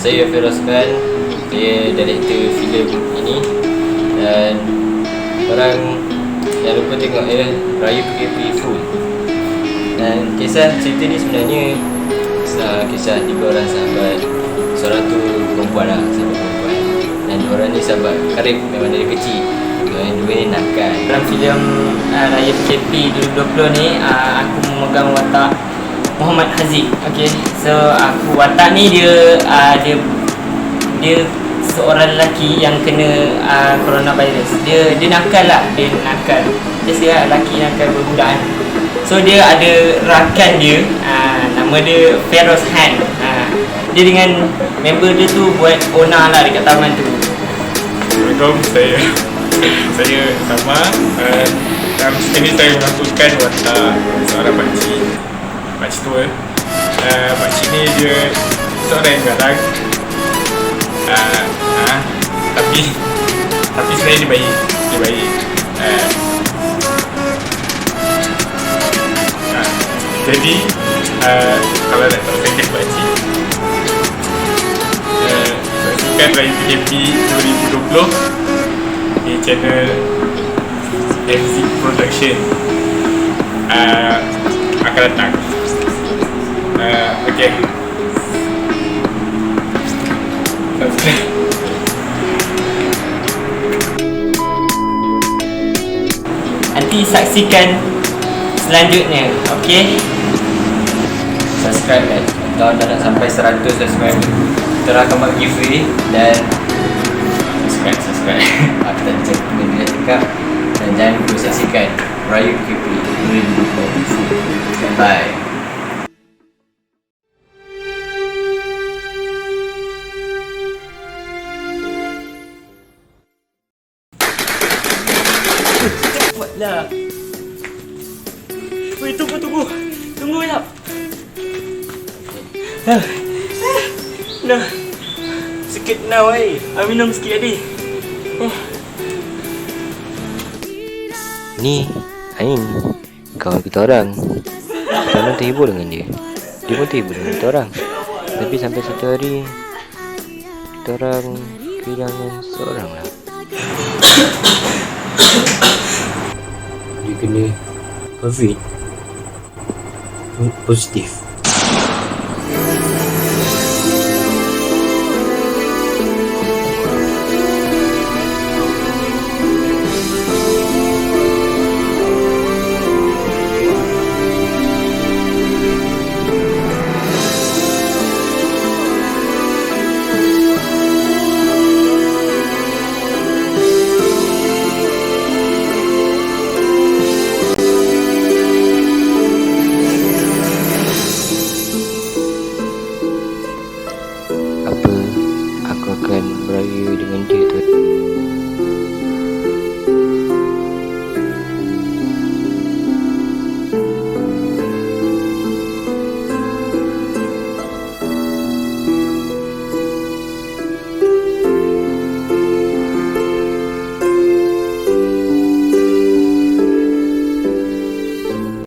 Saya Feroz Khan Saya director filem ini. Dan Korang Jangan lupa tengok ya Raya PKP full. Dan kisah cerita ni sebenarnya Kisah tiga orang sahabat. Seorang tu perempuan lah Sahabat perempuan. Dan orang ni sahabat karib Memang dari kecil. Yang dua ni nakal. Dalam filem uh, Raya PKP 2020 ni uh, aku memegang watak Muhammad Haziq. Okay, so aku watak ni dia uh, dia dia seorang lelaki yang kena uh, coronavirus. Dia dia nakal lah, dia nakal. Dia saya lelaki nakal berbudak kan. So dia ada rakan dia, uh, nama dia Feroz Han. Uh, dia dengan member dia tu buat ona lah dekat taman tu. Assalamualaikum, saya saya sama uh, dalam cerita ni saya melakukan watak seorang pakcik tua uh, pakcik ni dia seorang garang uh, uh, tapi tapi sebenarnya dia baik. Dia baik. Uh, uh, jadi uh, kalau nak tahu saya pakcik uh, saksikan Raya PKP 2020 di channel MZ Production. Uh, akan datang uh, okay. Subscribe Nanti saksikan selanjutnya. Okay? subscribe kan Kalau dah nak sampai 100 subscriber Kita akan buat giveaway dan subscribe subscribe. Aku tak cek dengan dia cakap. Dan jangan lupa saksikan Raya PKP 2020 bye Cepatlah. Weh, tunggu, tunggu. Tunggu, ya. Ah. Nah. Sikit now, eh. Ah, minum sikit, adik. Ni Ain Kawan kita orang Kita orang terhibur dengan dia Dia pun terhibur dengan kita orang Tapi sampai satu hari Kita orang Kehilangan seorang lah Dia kena COVID Po- Positif